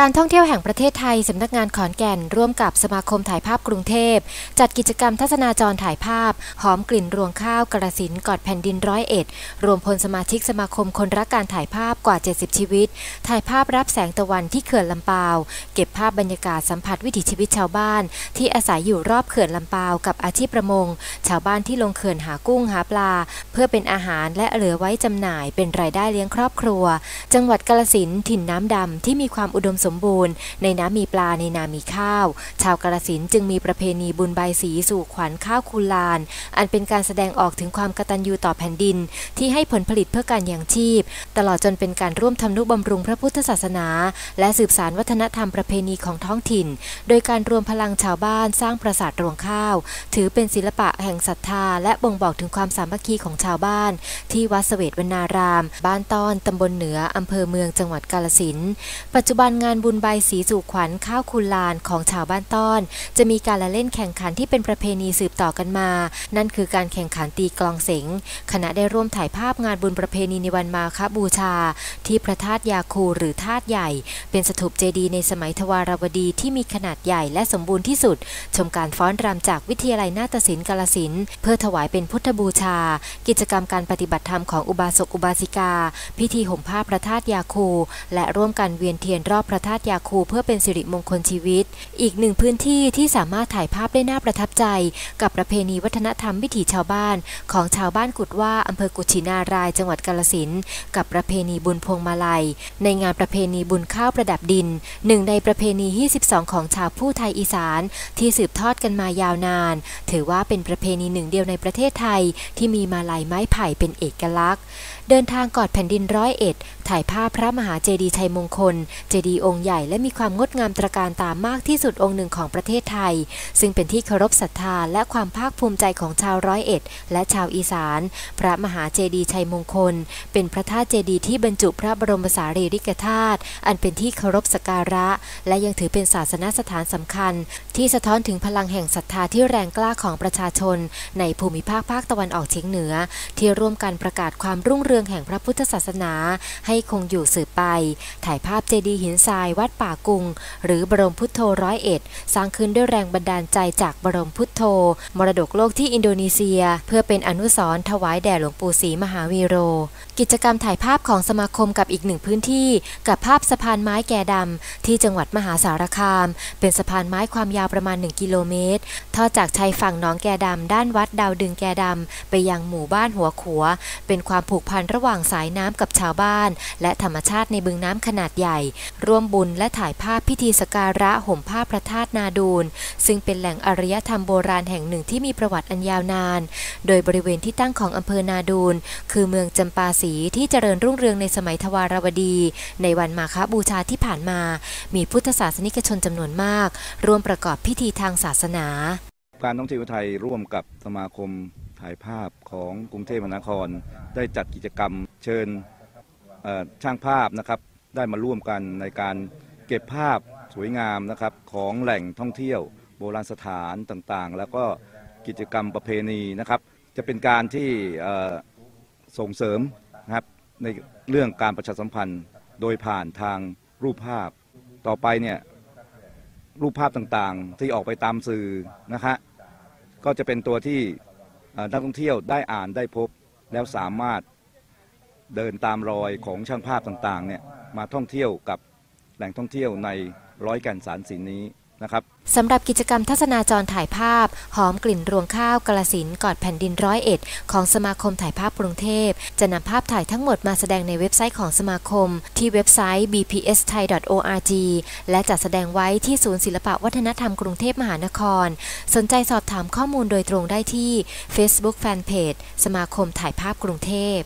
การท่องเที่ยวแห่งประเทศไทยสำนักงานขอนแก่น ร่วมกับสมาคมถ่ายภาพกรุงเทพ จัดกิจกรรมทัศนาจรถ่ายภาพ หอมกลิ่นรวงข้าวกระสินกอดแผ่นดินร้อยเอ็ด รวมพลสมาชิกสมาคมคนรักการถ่ายภาพกว่า 70 ชีวิต ถ่ายภาพรับแสงตะวันที่เขื่อนลำปาว เก็บภาพบรรยากาศสัมผัสวิถีชีวิตชาวบ้าน ที่อาศัยอยู่รอบเขื่อนลำปาวกับอาชีพประมง ชาวบ้านที่ลงเขื่อนหากุ้งหาปลา เพื่อเป็นอาหารและเหลือไว้จำหน่ายเป็นรายได้เลี้ยงครอบครัว จังหวัดกาลสินถิ่นน้ำดำที่มีความอุดมสมบูรณ์ ในน้ำมีปลาในนามีข้าว ชาวกาลสินจึงมีประเพณีบุญใบสีสู่ขวัญข้าวคูลาน อันเป็นการแสดงออกถึงความกตัญญูต่อแผ่นดิน ที่ให้ผลผลิตเพื่อการยังชีพ ตลอดจนเป็นการร่วมทำนุบำรุงพระพุทธศาสนา และสืบสานวัฒนธรรมประเพณีของท้องถิ่น โดยการรวมพลังชาวบ้านสร้างปราสาทรวงข้าว ถือเป็นศิลปะแห่งศรัทธา และบ่งบอกถึงความสามัคคีของชาวบ้าน ที่วัดเสวตวนาราม บ้านต้อนตำบลเหนืออำเภอเมืองจังหวัดกาลสินปัจจุบันงานบุญใบสีสู่ขวัญข้าวคูลานของชาวบ้านต้อน จะมีการละเล่นแข่งขันที่เป็นประเพณีสืบต่อกันมา นั่นคือการแข่งขันตีกลองเสงคณะได้ร่วมถ่ายภาพงานบุญประเพณีในวันมาคบูชา ที่พระธาตุยาคูหรือธาตุใหญ่ เป็นสถูปเจดีย์ในสมัยทวารวดีที่มีขนาดใหญ่และสมบูรณ์ที่สุด ชมการฟ้อนรำจากวิทยาลัยนาฏศิลป์กาลสินเพื่อถวายเป็นพุทธบูชา กิจกรรมการปฏิบัติธรรมของอุบาสกอุบาสิกา พิธีห่มผ้าพระธาตุยาคู และร่วมกันเวียนเทียนรอบพระธาตุยาคูเพื่อเป็นสิริมงคลชีวิต อีกหนึ่งพื้นที่ที่สามารถถ่ายภาพได้น่าประทับใจ กับประเพณีวัฒนธรรมวิถีชาวบ้าน ของชาวบ้านกุดว่าอำเภอกุชินาราย จังหวัดกาลสินกับประเพณีบุญพวงมาลัย ในงานประเพณีบุญข้าวประดับดินหนึ่งในประเพณี 22 ของชาวผู้ไทยอีสาน ที่สืบทอดกันมายาวนาน ถือว่าเป็นประเพณีหนึ่งเดียวในประเทศไทย ที่มีมาลัยไม้ไผ่เป็นเอกลักษณ์ เดินทางกอดแผ่นดินร้อยเอ็ด ถ่ายภาพพระมหาเจดีย์ชัยมงคล เจดีย์องค์ใหญ่และมีความงดงามตระการตามมากที่สุดองค์หนึ่งของประเทศไทย ซึ่งเป็นที่เคารพศรัทธาและความภาคภูมิใจของชาวร้อยเอ็ด และชาวอีสาน พระมหาเจดีย์ชัยมงคล เป็นพระธาตุเจดีย์ที่บรรจุพระบรมสารีริกธาตุอันเป็นที่เคารพสักการะ และยังถือเป็นศาสนสถานสำคัญ ที่สะท้อนถึงพลังแห่งศรัทธาที่แรงกล้าของประชาชน ในภูมิภาคภาคตะวันออกเฉียงเหนือ ที่ร่วมกันประกาศความรุ่งเรืองืองแห่งพระพุทธศาสนาให้คงอยู่สืบไป ถ่ายภาพเจดีย์หินทรายวัดป่ากุง หรือบรมพุทโธร้อยเอ็ดสร้างขึ้นด้วยแรงบันดาลใจจากบรมพุทโธ มรดกโลกที่อินโดนีเซีย เพื่อเป็นอนุสรณ์ถวายแด่หลวงปู่ศรีมหาวีโร กิจกรรมถ่ายภาพของสมาคมกับอีกหนึ่งพื้นที่ กับภาพสะพานไม้แก่ดำที่จังหวัดมหาสารคาม เป็นสะพานไม้ความยาวประมาณ 1 กิโลเมตรทอดจากชายฝั่งหนองแก่ดำด้านวัดดาวดึงแก่ดำไปยังหมู่บ้านหัวขัว เป็นความผูกพันระหว่างสายน้ำกับชาวบ้าน และธรรมชาติในบึงน้ำขนาดใหญ่ ร่วมบุญและถ่ายภาพพิธีสการะห่มผ้าพระธาตุนาดูลซึ่งเป็นแหล่งอารยธรรมโบราณแห่งหนึ่งที่มีประวัติอันยาวนาน โดยบริเวณที่ตั้งของอำเภอนาดูลคือเมืองจำปาสีที่เจริญรุ่งเรืองในสมัยทวารวดี ในวันมาฆบูชาที่ผ่านมา มีพุทธศาสนิกชนจำนวนมาก ร่วมประกอบพิธีทางศาสนา การท่องเที่ยวไทยร่วมกับสมาคม ถ่ายภาพของกรุงเทพมหานคร ได้จัดกิจกรรมเชิญช่างภาพนะครับได้มาร่วมกันในการเก็บภาพสวยงามนะครับของแหล่งท่องเที่ยว โบราณสถานต่างๆ แล้วก็กิจกรรมประเพณีนะครับ จะเป็นการที่ส่งเสริมนะครับในเรื่องการประชาสัมพันธ์โดยผ่านทางรูปภาพต่อไปเนี่ยรูปภาพต่างๆ ที่ออกไปตามสื่อนะฮะก็จะเป็นตัวที่ นักท่องเที่ยวได้อ่านได้พบแล้วสามารถเดินตามรอยของช่างภาพต่างๆเนี่ยมาท่องเที่ยวกับแหล่งท่องเที่ยวในร้อยแก่นสารสินนี้ นะครับสำหรับกิจกรรมทัศนาจรถ่ายภาพ หอมกลิ่นรวงข้าวกระสินกอดแผ่นดินร้อยเอ็ดของสมาคมถ่ายภาพกรุงเทพ จะนำภาพถ่ายทั้งหมดมาแสดงในเว็บไซต์ของสมาคม ที่เว็บไซต์ bpsthai.org และจัดแสดงไว้ที่ศูนย์ศิลปวัฒนธรรมกรุงเทพมหานคร สนใจสอบถามข้อมูลโดยตรงได้ที่ Facebook Fanpage สมาคมถ่ายภาพกรุงเทพ